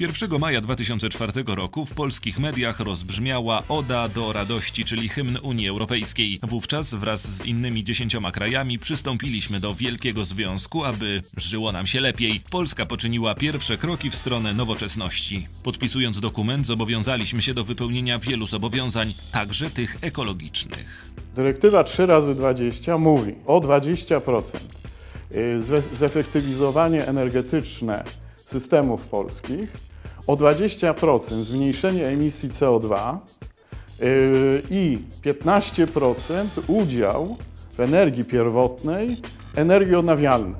1 maja 2004 roku w polskich mediach rozbrzmiała Oda do radości, czyli hymn Unii Europejskiej. Wówczas wraz z innymi dziesięcioma krajami przystąpiliśmy do Wielkiego Związku, aby żyło nam się lepiej. Polska poczyniła pierwsze kroki w stronę nowoczesności. Podpisując dokument zobowiązaliśmy się do wypełnienia wielu zobowiązań, także tych ekologicznych. Dyrektywa 3 razy 20 mówi o 20% y, zefektywizowanie energetyczne systemów polskich, o 20% zmniejszenie emisji CO2 y, i 15% udział w energii pierwotnej energii odnawialnej.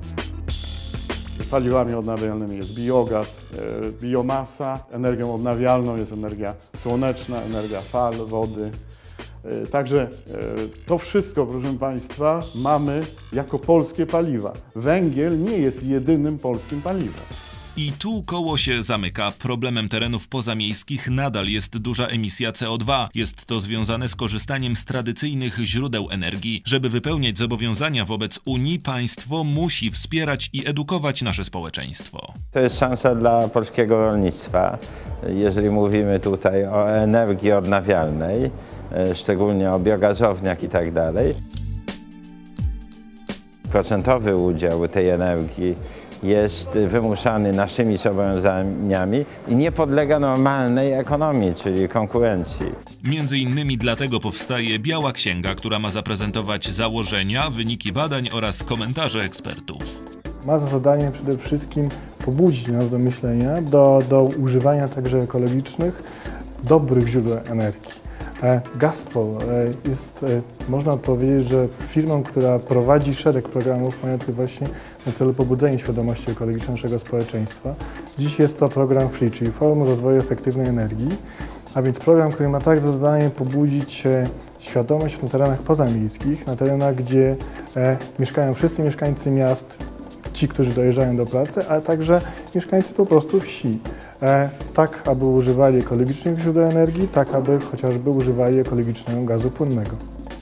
Paliwami odnawialnymi jest biogaz, y, biomasa, energią odnawialną jest energia słoneczna, energia fal, wody. Y, Także to wszystko, proszę Państwa, mamy jako polskie paliwa. Węgiel nie jest jedynym polskim paliwem. I tu koło się zamyka. Problemem terenów pozamiejskich nadal jest duża emisja CO2. Jest to związane z korzystaniem z tradycyjnych źródeł energii. Żeby wypełniać zobowiązania wobec Unii, państwo musi wspierać i edukować nasze społeczeństwo. To jest szansa dla polskiego rolnictwa. Jeżeli mówimy tutaj o energii odnawialnej, e, szczególnie o biogazowniach i tak dalej, procentowy udział tej energii jest wymuszany naszymi zobowiązaniami i nie podlega normalnej ekonomii, czyli konkurencji. Między innymi dlatego powstaje Biała Księga, która ma zaprezentować założenia, wyniki badań oraz komentarze ekspertów. ma za zadanie przede wszystkim pobudzić nas do myślenia, do, do używania także ekologicznych, dobrych źródeł energii. E, Gazpol e, jest, e, można powiedzieć, że firmą, która prowadzi szereg programów mających właśnie na celu pobudzenie świadomości ekologicznej naszego społeczeństwa. Dziś jest to program FREE, czyli Forum Rozwoju Efektywnej Energii, a więc program, który ma tak za zadanie pobudzić świadomość na terenach pozamiejskich, na terenach, gdzie mieszkają wszyscy mieszkańcy miast, ci, którzy dojeżdżają do pracy, ale także mieszkańcy po prostu wsi. E, tak, aby używali ekologicznych źródeł energii, tak, aby chociażby używali ekologicznego gazu płynnego.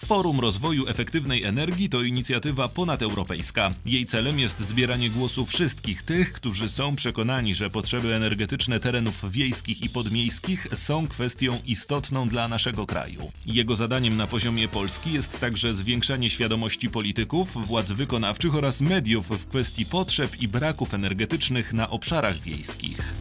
Forum Rozwoju Efektywnej Energii to inicjatywa ponadeuropejska. Jej celem jest zbieranie głosu wszystkich tych, którzy są przekonani, że potrzeby energetyczne terenów wiejskich i podmiejskich są kwestią istotną dla naszego kraju. Jego zadaniem na poziomie Polski jest także zwiększanie świadomości polityków, władz wykonawczych oraz mediów w kwestii potrzeb i braków energetycznych na obszarach wiejskich.